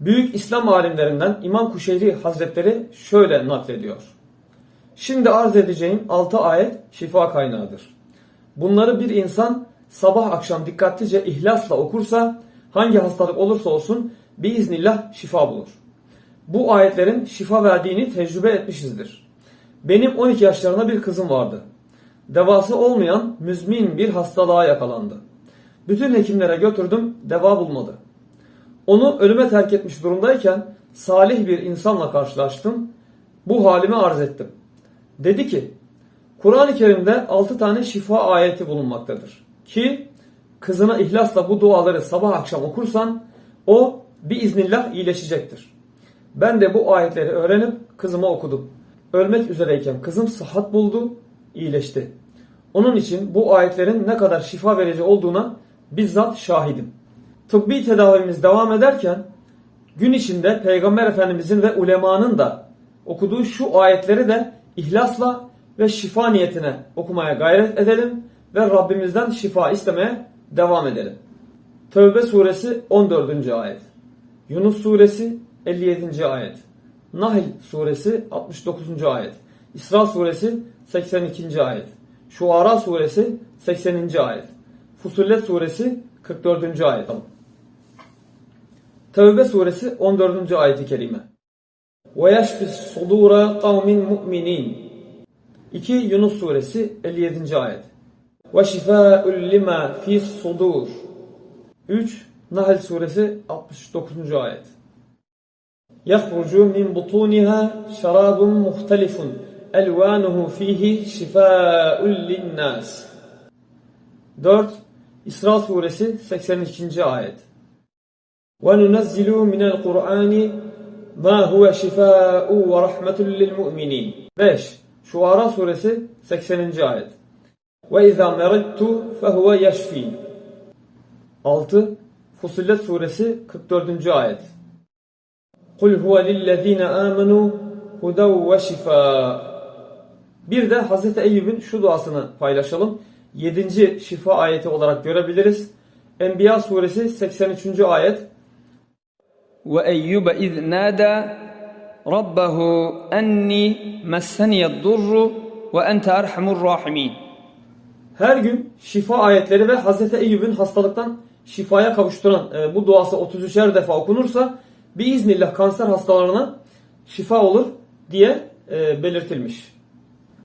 Büyük İslam alimlerinden İmam Kuşeyri Hazretleri şöyle naklediyor. Şimdi arz edeceğim 6 ayet şifa kaynağıdır. Bunları bir insan sabah akşam dikkatlice ihlasla okursa hangi hastalık olursa olsun biiznillah şifa bulur. Bu ayetlerin şifa verdiğini tecrübe etmişizdir. Benim 12 yaşlarında bir kızım vardı. Devası olmayan müzmin bir hastalığa yakalandı. Bütün hekimlere götürdüm, deva bulmadı. Onu ölüme terk etmiş durumdayken salih bir insanla karşılaştım. Bu halimi arz ettim. Dedi ki, Kur'an-ı Kerim'de 6 tane şifa ayeti bulunmaktadır. Ki kızına ihlasla bu duaları sabah akşam okursan o biiznillah iyileşecektir. Ben de bu ayetleri öğrenip kızıma okudum. Ölmek üzereyken kızım sıhhat buldu, iyileşti. Onun için bu ayetlerin ne kadar şifa verici olduğuna bizzat şahidim. Tıbbi tedavimiz devam ederken gün içinde Peygamber Efendimizin ve ulemanın da okuduğu şu ayetleri de ihlasla ve şifa niyetine okumaya gayret edelim ve Rabbimizden şifa istemeye devam edelim. Tevbe suresi 14. ayet. Yunus suresi 57. ayet. Nahl suresi 69. ayet. İsra suresi 82. ayet. Şuara suresi 80. ayet. Fusullet suresi 44. ayet. Tevbe suresi 14. ayet-i kerime. Ve yeşfis sudura kavmin mu'minin. 2 Yunus suresi 57. ayet. Ve şifâ'ül lima fis sudur. 3 Nahl suresi 69. ayet. Yahrucu min butuniha şarabun muhtelifun. Elvanuhu fihi şifâ'ül linnâs. 4 İsra suresi 82. ayet. وَنُنَزِّلُ مِنَ الْقُرْآنِ مَا هُوَ شِفَاءُ وَرَحْمَةٌ لِلْمُؤْمِنِينَ 5. Şuara suresi 80. ayet وَاِذَا مَرَدْتُ فَهُوَ يَشْفِينَ 6. Fusillet suresi 44. ayet قُلْ هُوَ لِلَّذ۪ينَ آمَنُوا هُدَوْ وَشِفَاءُ Bir de Hz. Eyüp'ün şu duasını paylaşalım. 7. şifa ayeti olarak görebiliriz. Enbiya suresi 83. ayet وأيوب إذ نادى ربه أني مسني الضر وأنت أرحم الراحمين Her gün şifa ayetleri ve Hz. Eyyub'un hastalıktan şifaya kavuşturan e, bu duası 33'er defa okunursa biiznillah kanser hastalarına şifa olur diye e, belirtilmiş.